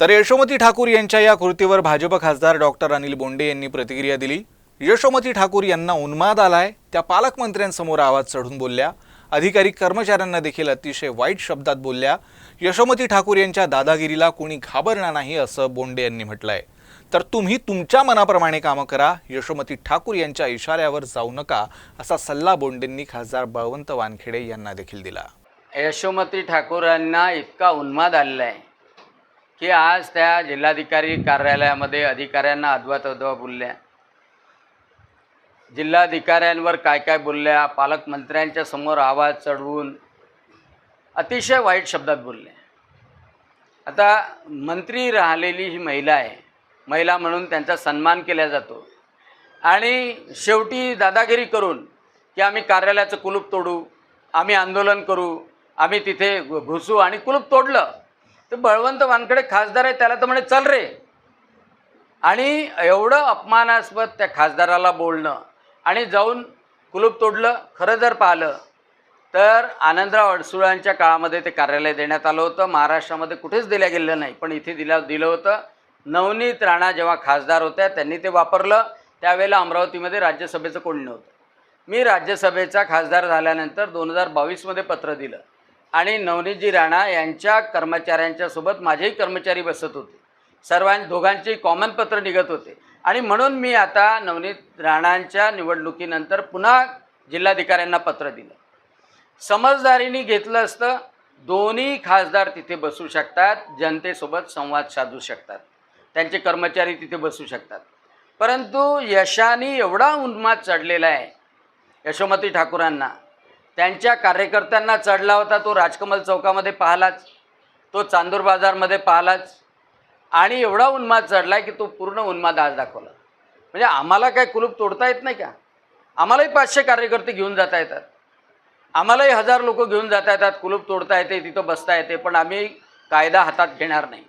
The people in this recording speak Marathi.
तर यशोमती ठाकूर यांच्या या कृतीवर भाजप खासदार डॉक्टर अनिल बोंडे यांनी प्रतिक्रिया दिली. यशोमती ठाकूर यांना उन्माद आलाय. त्या पालकमंत्र्यांसमोर आवाज चढून बोलल्या. अधिकारी कर्मचाऱ्यांना देखील अतिशय वाईट शब्दात बोलल्या. यशोमती ठाकूर यांच्या दादागिरीला कोणी घाबरणार नाही असं बोंडे यांनी म्हटलंय. तर तुम्ही तुमच्या मनाप्रमाणे कामं करा. यशोमती ठाकूर यांच्या इशाऱ्यावर जाऊ नका असा सल्ला बोंडेंनी खासदार बळवंत वानखेडे यांना देखील दिला. यशोमती ठाकूरांना इतका उन्माद आलेला आहे की आज त्या जिल्हाधिकारी कार्यालयामध्ये अधिकाऱ्यांना अद्वा तद्वा बोलल्या. जिल्हाधिकाऱ्यांवर काय काय बोलल्या पालकमंत्र्यांच्या समोर आवाज चढवून अतिशय वाईट शब्दात बोलल्या. आता मंत्री राहिलेली ही महिला आहे महिला म्हणून त्यांचा सन्मान केला जातो. आणि शेवटी दादागिरी करून की आम्ही कार्यालयाचं कुलूप तोडू आम्ही आंदोलन करू आम्ही तिथे घुसू आणि कुलूप तोडलं. तर बळवंत वानकडे खासदार आहे त्याला तर म्हणे चल रे. आणि एवढं अपमानास्पद त्या खासदाराला बोलणं आणि जाऊन कुलूप तोडलं खरं जर पाहिलं तर आनंदराव अडसुळांच्या काळामध्ये ते कार्यालय देण्यात आलं होतं. महाराष्ट्रामध्ये कुठेच दिल्या गेलं नाही पण इथे दिल्या दिलं होतं. नवनीत राणा जेव्हा खासदार होत्या त्यांनी ते वापरलं. त्यावेळेला अमरावतीमध्ये राज्यसभेचं कोणी नव्हतं. मी राज्यसभेचा खासदार झाल्यानंतर दोन हजार बावीसमध्ये पत्र दिलं. आणि नवनीतजी राणा यांच्या कर्मचाऱ्यांच्या सोबत माझेही कर्मचारी बसत होते. सर्वां दोघांचे कॉमन पत्र निघत होते. आणि म्हणून मी आता नवनीत राणांच्या निवडणुकीनंतर पुन्हा जिल्हाधिकाऱ्यांना पत्र दिलं. समजदारीने घेतलं असतं दोन्ही खासदार तिथे बसू शकतात जनतेसोबत संवाद साधू शकतात. त्यांचे कर्मचारी तिथे बसू शकतात. परंतु यशाने एवढा उन्माद चढलेला आहे यशोमती ठाकूरांना त्यांच्या कार्यकर्त्यांना चढला होता तो राजकमल चौकामध्ये पाहिलाच. तो चांदूर बाजारमध्ये पाहिलाच. आणि एवढा उन्माद चढला की तो पूर्ण उन्माद आज दाखवला. म्हणजे आम्हाला काय कुलूप तोडता येत नाही का? आम्हालाही पाचशे कार्यकर्ते घेऊन जाता येतात. आम्हालाही हजार लोक घेऊन जाता येतात. कुलूप तोडता येते तिथं बसता येते पण आम्ही कायदा हातात घेणार नाही.